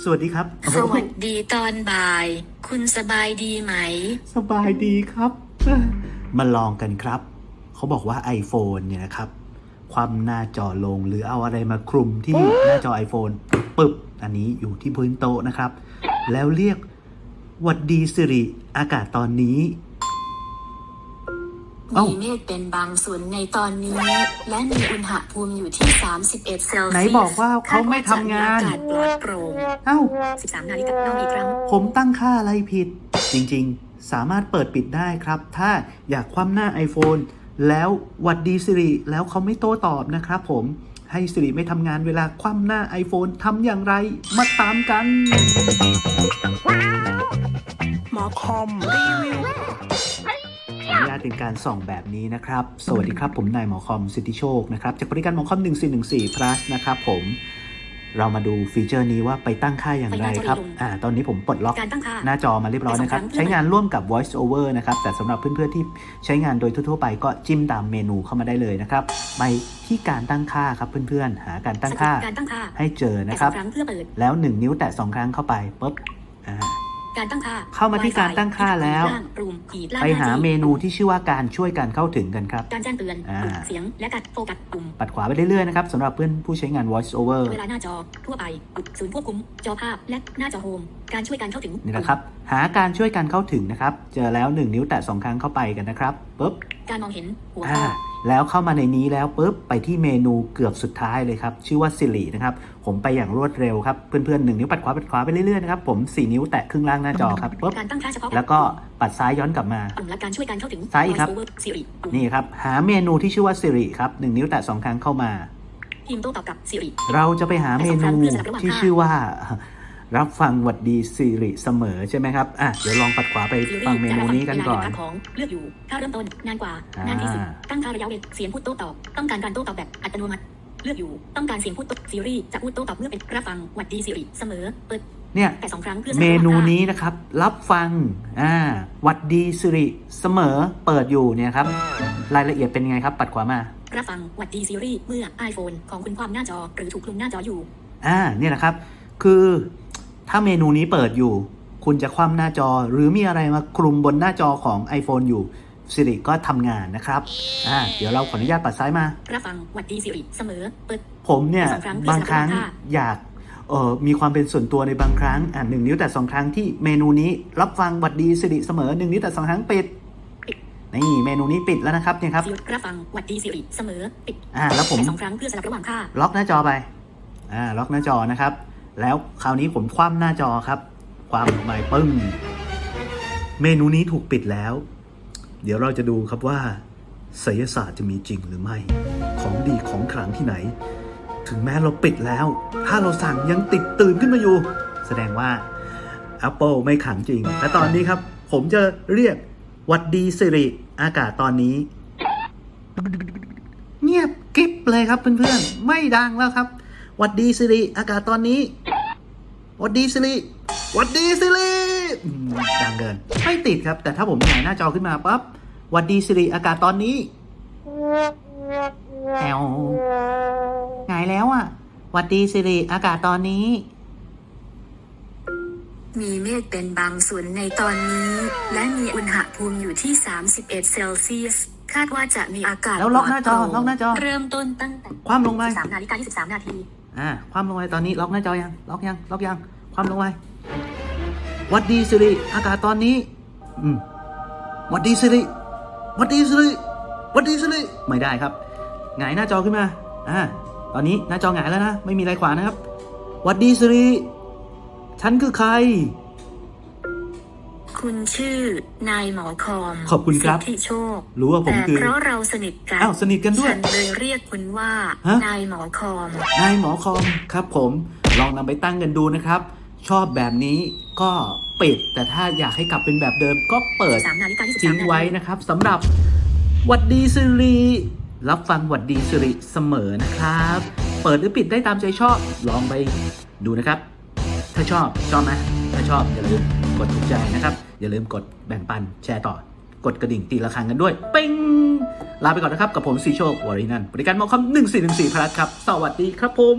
สวัสดีครับ สวัสดีตอนบ่าย คุณสบายดีไหม สบายดีครับ มาลองกันครับ เขาบอกว่า iPhone เนี่ยนะครับ ความหน้าจอลงหรือเอาอะไรมาคลุมที่หน้าจอ iPhone ปึ๊บ อันนี้อยู่ที่พื้นโต๊ะนะครับ แล้วเรียกหวัดดีสิริอากาศตอนนี้เอ้า มีเมฆเป็นบางส่วนในตอนนี้ และมีอุณหภูมิอยู่ที่ 31 เซลเซียสไหนบอกว่าเขาไม่ทำงานคดว่จะมีอากาศปลอดโปร่งเอ้า 13นาฬิกาน้องอีกครั้ง ผมตั้งค่าอะไรผิด จริงๆ สามารถเปิดปิดได้ครับ ถ้าอยากคว่ำหน้า iPhone แล้วหวัดดีสิริแล้วเขาไม่โต้ตอบนะครับผมให้สิริไม่ทำงานเวลาคว่ำหน้า iPhone ทำอย่างไรมาตามกัน หมอคอมรีวิวขออนุญาตเป็นการส่องแบบนี้นะครับ สวัสดีครับผมนายหมอคอมสิทธิโชคนะครับจากบริการหมอคอม 1414 plus นะครับผมเรามาดูฟีเจอร์นี้ว่าไปตั้งค่าอย่างไรครับ อ่า ตอนนี้ผมปลดล็อกการตั้งค่าหน้าจอมาเรียบร้อยนะครับไปสองครั้งใช้งานร่วมกับ voice over นะครับ แต่สำหรับเพื่อนๆที่ใช้งานโดยทั่วๆไปก็จิ้มตามเมนูเข้ามาได้เลยนะครับ ไปที่การตั้งค่าครับเพื่อนๆ หาการตั้งค่าการตั้งค่าให้เจอแต่นะคสอรับงครั้งเพื่อเปิดแล้ว 1 นิ้วแตะ2ครั้งเข้าไปปุ๊บ อ่า การตั้งค่า เข้ามาที่การตั้งค่าแล้วล่างรูมขีดล่งไปหาน้ที่เมนูที่ชื่อว่าการช่วยกันเข้าถึงกันครับ การแจ้งเตือนอ่าปุ่มเสียงและการโฟกัสปุ่ม ปัดขวาไปเรื่อยๆนะครับสำหรับเพื่อนผู้ใช้งาน voice over เวลาหน้าจอทั่วไปปุ่มศูนย์ควบคุมจอภาพและหน้าจอโฮมการช่วยการเข้าถึงนี่นะครับหาการช่วยกันเข้าถึงนะครับ เจอแล้ว 1 นิ้วแตะ2ครั้งเข้าไปกันนะครับปุ๊บการมองเห็นหัวอ่าข้อ แล้วเข้ามาในนี้แล้วปุ๊บไปที่เมนูเกือบสุดท้ายเลยครับ ชื่อว่า Siri นะครับ ผมไปอย่างรวดเร็วครับ เพื่อนๆหนึ่งนิ้วปัดขวาปัดขวาไปเรื่อยๆนะครับ ผม 4 นิ้วแตะครึ่งล่างหน้าจอครับปุ๊บการตั้งค่าเฉพาะแล้วก็ปัดซ้ายย้อนกลับมาปุ่มและการช่วยการเข้าถึงซ้ายอีกครับ Voice over Siri ปุ่มนี่ครับ หาเมนูที่ชื่อว่า Siri ครับหนึ่งนิ้วแตะสองครั้งเข้ามาพิมพ์โต้ตอบกับ Siri เราจะไปหาเมนูที่ชื่อว่า รับฟังหวัดดีสิริเสมอใช่ไหมครับอะเดี๋ยวลองปัดขวาไป Siri ฟังเมนูนี้กันก่อนจะรับฟังเวลาของเลือกอยู่ค่าเริ่มต้นนานกว่าอ่านนานที่สุดตั้งค่าระยะเวลาเสียงพูดโต้ตอบ ต้องการการโต้ตอบแบบอัตโนมัติเลือกอยู่ต้องการเสียงพูดโต้ซีรีจะพูดโต้ตอบเมื่อเป็นรับฟังหวัดดี Siri เสมอเปิดเนี่ยแต่สองครั้งเพื่อเมนูนี้นะครับ รับฟังอ่าหวัดดีสิริเสมอเปิดอยู่เนี่ยครับ รายละเอียดเป็นไงครับ ปัดขวามา รับฟังหวัดดี Siri เมื่อ iPhone ของคุณความหน้าจอ หรือถูกคลุมหน้าจออยู่ อ่าเนี่ยนะครับ คือ ถ้าเมนูนี้เปิดอยู่ คุณจะคว่ำหน้าจอ หรือมีอะไรมาคลุมบนหน้าจอของ iPhone อยู่ Siri ก็ทำงานนะครับอ่าเดี๋ยวเราขออนุญาตปัดซ้ายมารับฟังหวัดดี Siri เสมอเปิดผมเนี่ยสองครั้งบางครั้งค่ะอยากเออมีความเป็นส่วนตัวในบางครั้งอ่าหนึ่งนิ้วแต่สองครั้งที่เมนูนี้รับฟังหวัดดีสิริเสมอหนึ่งนิ้วแต่สองครั้งปิดนี่เมนูนี้ปิดแล้วนะครับเนี่ยครับรับฟังหวัดดี Siri เสมอปิดอ่าแล้วผมแต่สองครั้งเพื่อสลับระหว่างค่าล็อกหน้าจอไปอ่าล็อกหน้าจอนะครับ แล้วคราวนี้ผมคว่ำหน้าจอครับ ความหมายปึ้ง เมนูนี้ถูกปิดแล้ว เดี๋ยวเราจะดูครับว่าไสยศาสตร์จะมีจริงหรือไม่ ของดีของขลังที่ไหน ถึงแม้เราปิดแล้ว ถ้าเราสั่งยังติดตื่นขึ้นมาอยู่ แสดงว่า Apple ไม่ขังจริงแต่ตอนนี้ครับ ผมจะเรียกวัดดีสิริอากาศตอนนี้ เงียบกริบเลยครับเพื่อนๆ ไม่ดังแล้วครับ วัดดีสิริ อากาศตอนนี้หวัดดีสิริหวัดดีสิริอืมดังเกิน ไม่ติดครับ แต่ถ้าผมหงายหน้าจอขึ้นมาปั๊บหวัดดีสิริอากาศตอนนี้แอวหงายแล้วอะหวัดดีสิริอากาศตอนนี้ มีเมฆเป็นบางส่วนในตอนนี้ และมีอุณหภูมิอยู่ที่ 31 เซลเซียสคาดว่าจะมีอากาศแล้วล็อกหน้าจอปลดโปร่งล็อกหน้าจอ เริ่มต้นตั้งแต่ความลงไป3นาฬิกา23 นาที อ่าความลงไปตอนนี้ล็อกหน้าจอยัง ล็อกยัง ล็อกยัง ความลงไปวัดดีสิริ อากาศตอนนี้ อืมวัดดีสิริ วัดดีสิริ วัดดีสิริ ไม่ได้ครับ หงายหน้าจอขึ้นมา อ่า ตอนนี้หน้าจอหงายแล้วนะ ไม่มีอะไรขวางนะครับ วัดดีสิริ ฉันคือใคร คุณชื่อนายหมอคอมขอบคุณครับสิทธิโชค รู้ว่าผมแต่คือเพราะเราสนิทกันอ้าวสนิทกันด้วยฉันเลยเรียกคุณว่าฮะนายหมอคอมนายหมอคอมครับผมลองนำไปตั้งกันดูนะครับ ชอบแบบนี้ก็ปิด แต่ถ้าอยากให้กลับเป็นแบบเดิมก็เปิด3นาฬิกา23ทิ้งนาทีไว้นะครับสำหรับหวัดดีสิริรับฟังหวัดดีสิริเสมอนะครับ เปิดหรือปิดได้ตามใจชอบ ลองไปดูนะครับ ถ้าชอบชอบไหมถ้าชอบอย่าลืม กดถูกใจนะครับ อย่าลืมกดแบ่งปันแชร์ต่อ กดกระดิ่งตีละครั้งกันด้วยเป้งลาไปก่อนนะครับ กับผมสีโชควารินันบริการมอคอม1414พลัสครับ สวัสดีครับผม